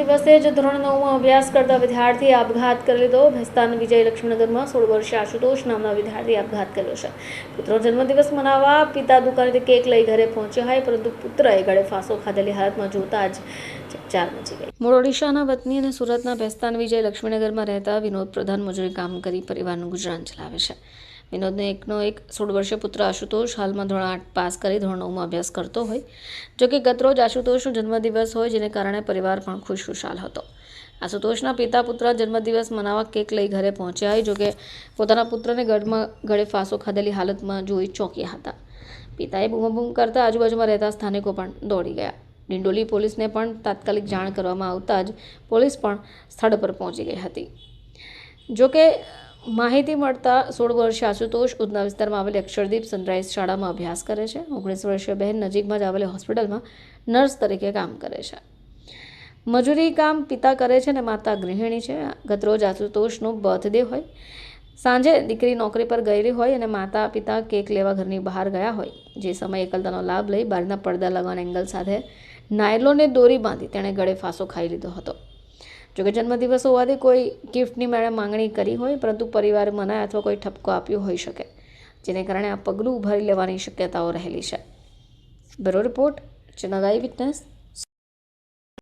દિવસે જ ધોરણ નવમાં અભ્યાસ કરતા વિદ્યાર્થીએ આપઘાત કરી લીધો. ભેસ્તાન વિજય લક્ષ્મીનગરમાં સોળ વર્ષે આશુતોષ નામના વિદ્યાર્થીએ આપઘાત કર્યો છે. પુત્રનો જન્મદિવસ મનાવવા પિતા દુકાનેથી કેક લઈ ઘરે પહોંચ્યો હોય, પરંતુ પુત્રએ ગળે ફાંસો ખાધેલી હાલતમાં જોતા જ ચકચાર મચી ગઈ. મૂળ ઓડિશાના વતની અને સુરતના ભેસ્તાન વિજય લક્ષ્મીનગરમાં રહેતા વિનોદ પ્રધાન મજૂરી કામ કરી પરિવારનું ગુજરાન ચલાવે છે. વિનોદને એકનો એક સોળ વર્ષીય પુત્ર આશુતોષ હાલમાં ધોરણ આઠ પાસ કરી ધોરણ નવમાં અભ્યાસ કરતો હોય. જો કે ગતરોજ આશુતોષનો જન્મદિવસ હોય જેને કારણે પરિવાર પણ ખુશખુશાલ હતો. આશુતોષના પિતા પુત્ર જન્મદિવસ મનાવવા કેક લઈ ઘરે પહોંચ્યા હોય, જોકે પોતાના પુત્રને ગઢમાં ગળે ફાંસો ખાધેલી હાલતમાં જોઈ ચોંક્યા હતા. પિતાએ બૂમાબૂમ કરતા આજુબાજુમાં રહેતા સ્થાનિકો પણ દોડી ગયા. ડિંડોલી પોલીસને પણ તાત્કાલિક જાણ કરવામાં આવતા જ પોલીસ પણ સ્થળ પર પહોંચી ગઈ હતી. જોકે માહિતી મળતા સોળ વર્ષીય આશુતોષ ઉધના વિસ્તારમાં આવેલી અક્ષરદીપ સનરાઈઝ શાળામાં અભ્યાસ કરે છે. ઓગણીસ વર્ષીય બહેન નજીકમાં જ આવેલી હોસ્પિટલમાં નર્સ તરીકે કામ કરે છે. મજૂરી કામ પિતા કરે છે અને માતા ગૃહિણી છે. ગતરોજ આશુતોષનો બર્થડે હોય. સાંજે દીકરી નોકરી પર ગયેલી હોય અને માતા પિતા કેક લેવા ઘરની બહાર ગયા હોય. જે સમયે એકલતાનો લાભ લઈ બહારના પડદા લગાવવાના એંગલ સાથે નાયલોને દોરી બાંધી તેણે ગળે ફાંસો ખાઈ લીધો હતો. જોકે જન્મદિવસ હોવાથી કોઈ ગિફ્ટની મેળે માંગણી કરી હોય, પરંતુ પરિવારે મનાય અથવા કોઈ ઠપકો આપ્યો હોઈ શકે, જેને કારણે આ પગલું ભરી લેવાની શક્યતાઓ રહેલી છે. Bureau report channel eye witness.